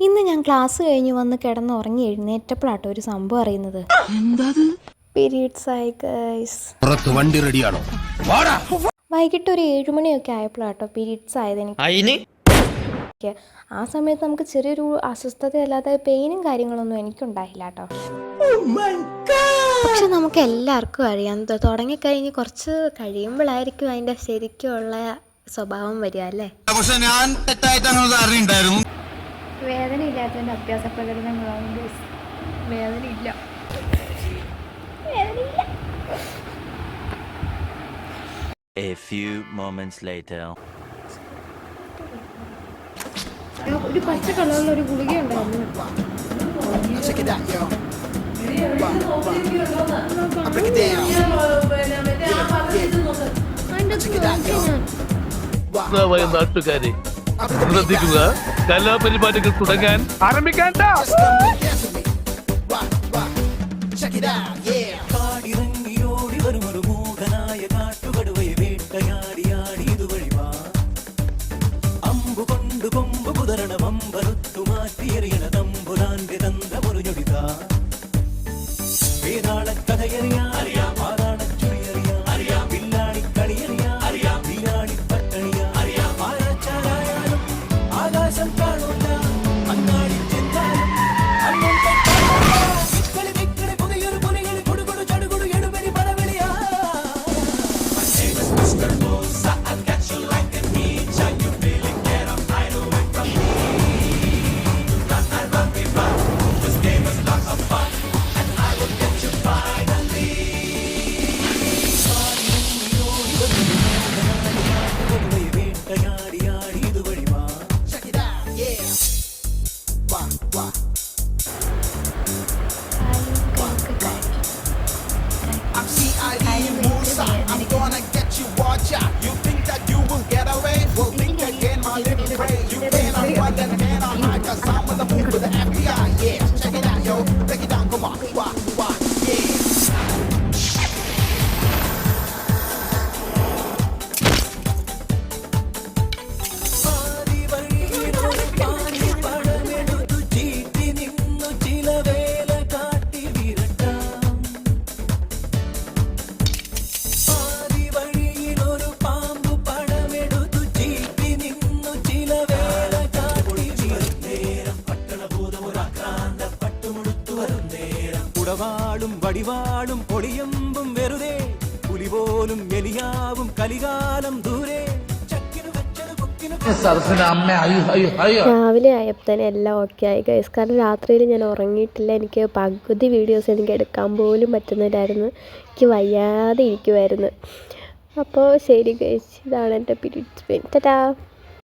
Class കഴിഞ്ഞ് വന്ന് കിടന്ന് ഉറങ്ങി എഴുന്നേറ്റപ്പോഴാട്ടോ ഒരു സംഭവം അറിയുന്നത്. പീരീഡ്സ് ആയി ഗൈസ് പുറത്ത് വണ്ടി റെഡിയാണോ? വാടാ! വൈകിട്ട് ഒരു ഏഴുമണിയൊക്കെ ആയപ്പോഴാട്ടോ പീരീഡ്സ് ആയത് എനിക്ക്. ആ സമയത്ത് നമുക്ക് ചെറിയൊരു അസ്വസ്ഥത അല്ലാതെ പെയിനും കാര്യങ്ങളൊന്നും എനിക്കുണ്ടായില്ല കേട്ടോ പക്ഷെ നമുക്ക് എല്ലാവർക്കും അറിയാം. തുടങ്ങിക്കഴിഞ്ഞ് കുറച്ച് കഴിയുമ്പോഴായിരിക്കും അതിന്റെ ശരിക്കുള്ള സ്വഭാവം വരിക അല്ലേ? പക്ഷെ ഞാൻ തെറ്റായിട്ട് ഉണ്ടായിരുന്നു വേദന ഇല്ലാത്തതിന്റെ അഭ്യാസ പ്രകടനങ്ങളാണ് guys. വേദന ഇല്ല A few moments later. ഒരു പച്ച കളറിലുള്ള ഒരു ഗുളിക ഉണ്ടായിരുന്നു നാട്ടുകാരെ ശ്രദ്ധിക്കുക. കലാപരിപാടികൾ തുടങ്ങാൻ ആരംഭിക്കാൻ കാടിറങ്ങിയോടി വരുമൊരു മൂകനായ കാട്ടുകടുവയെ വേട്ടയാടിയാടി ഇതുവഴി വാ. അമ്പു കൊണ്ടു കൊമ്പ് കുതരണ വമ്പറുത്തു മാറ്റിയെറിയണ തമ്പുരാന്റെ തന്ത്രമൊരു ഞൊടിതാ വേതാള വേട്ടയാടിയാടി 下 ഉടവാളും വടിവാളും പൊടിയമ്പും വെറുതെ. പുലി പോലും എലിയാവും കലികാലം ദൂരെ. രാവിലെ ആയപ്പോൾ തന്നെ എല്ലാം ഓക്കെ ആയി ഗൈസ് കാരണം രാത്രിയിൽ ഞാൻ ഉറങ്ങിയിട്ടില്ല. എനിക്ക് പകുതി വീഡിയോസ് എനിക്ക് എടുക്കാൻ പോലും പറ്റുന്നില്ലായിരുന്നു. എനിക്ക് വയ്യാതെ ഇരിക്കുമായിരുന്നു അപ്പോൾ ശരി ഗൈസ് ഇതാണ് എന്റെ പീരീഡ്സ്. ടാറ്റാ